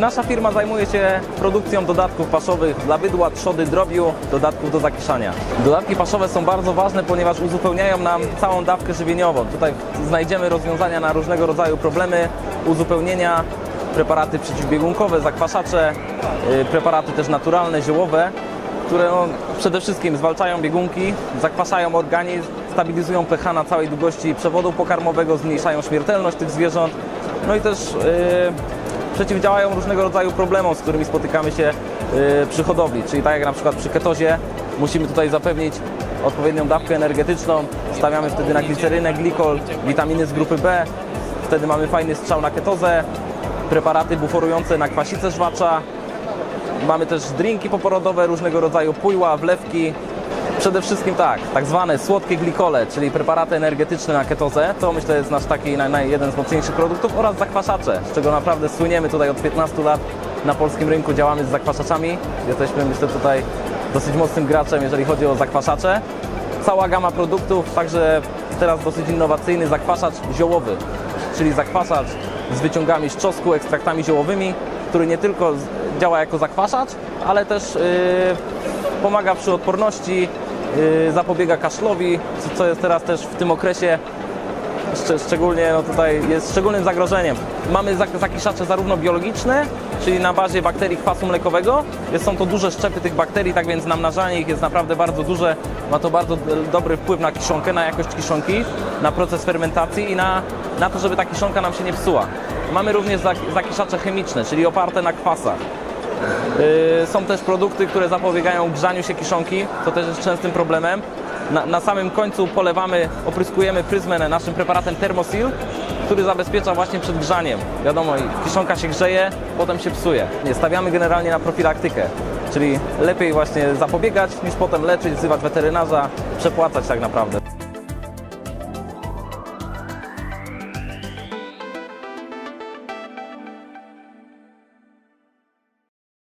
Nasza firma zajmuje się produkcją dodatków paszowych dla bydła, trzody, drobiu, dodatków do zakiszania. Dodatki paszowe są bardzo ważne, ponieważ uzupełniają nam całą dawkę żywieniową. Tutaj znajdziemy rozwiązania na różnego rodzaju problemy, uzupełnienia, preparaty przeciwbiegunkowe, zakwaszacze, y, preparaty też naturalne, ziołowe, które no, przede wszystkim zwalczają biegunki, zakwaszają organizm, stabilizują pH na całej długości przewodu pokarmowego, zmniejszają śmiertelność tych zwierząt, no i też y, przeciwdziałają różnego rodzaju problemom, z którymi spotykamy się y, przy hodowli, czyli tak jak na przykład przy ketozie musimy tutaj zapewnić odpowiednią dawkę energetyczną, stawiamy wtedy na glicerynę, glikol, witaminy z grupy B, wtedy mamy fajny strzał na ketozę, preparaty buforujące na kwasicę żwacza, Mamy też drinki poporodowe, różnego rodzaju pójła, wlewki. Przede wszystkim tak, tak zwane słodkie glikole, czyli preparaty energetyczne na ketozę. To myślę jest nasz taki naj, naj, jeden z mocniejszych produktów oraz zakwaszacze, z czego naprawdę słyniemy tutaj od 15 lat na polskim rynku. Działamy z zakwaszaczami. Jesteśmy myślę tutaj dosyć mocnym graczem, jeżeli chodzi o zakwaszacze. Cała gama produktów, także teraz dosyć innowacyjny zakwaszacz ziołowy, czyli zakwaszacz z wyciągami z czosnku, ekstraktami ziołowymi, który nie tylko działa jako zakwaszacz, ale też yy, pomaga przy odporności, yy, zapobiega kaszlowi, co- jest teraz też w tym okresie Szcze, szczególnie no tutaj jest szczególnym zagrożeniem. Mamy zak- zakiszacze zarówno biologiczne, czyli na bazie bakterii kwasu mlekowego. Są to duże szczepy tych bakterii, tak więc namnażanie ich jest naprawdę bardzo duże. Ma to bardzo dobry wpływ na kiszonkę, na jakość kiszonki, na proces fermentacji i na, na to, żeby ta kiszonka nam się nie psuła. Mamy również zak- zakiszacze chemiczne, czyli oparte na kwasach. Yy, Są też produkty, które zapobiegają grzaniu się kiszonki, co też jest częstym problemem. Na, na samym końcu polewamy, opryskujemy pryzmę naszym preparatem Thermosil, który zabezpiecza właśnie przed grzaniem. Wiadomo, kiszonka się grzeje, potem się psuje. Stawiamy generalnie na profilaktykę, czyli lepiej właśnie zapobiegać niż potem leczyć, wzywać weterynarza, przepłacać tak naprawdę.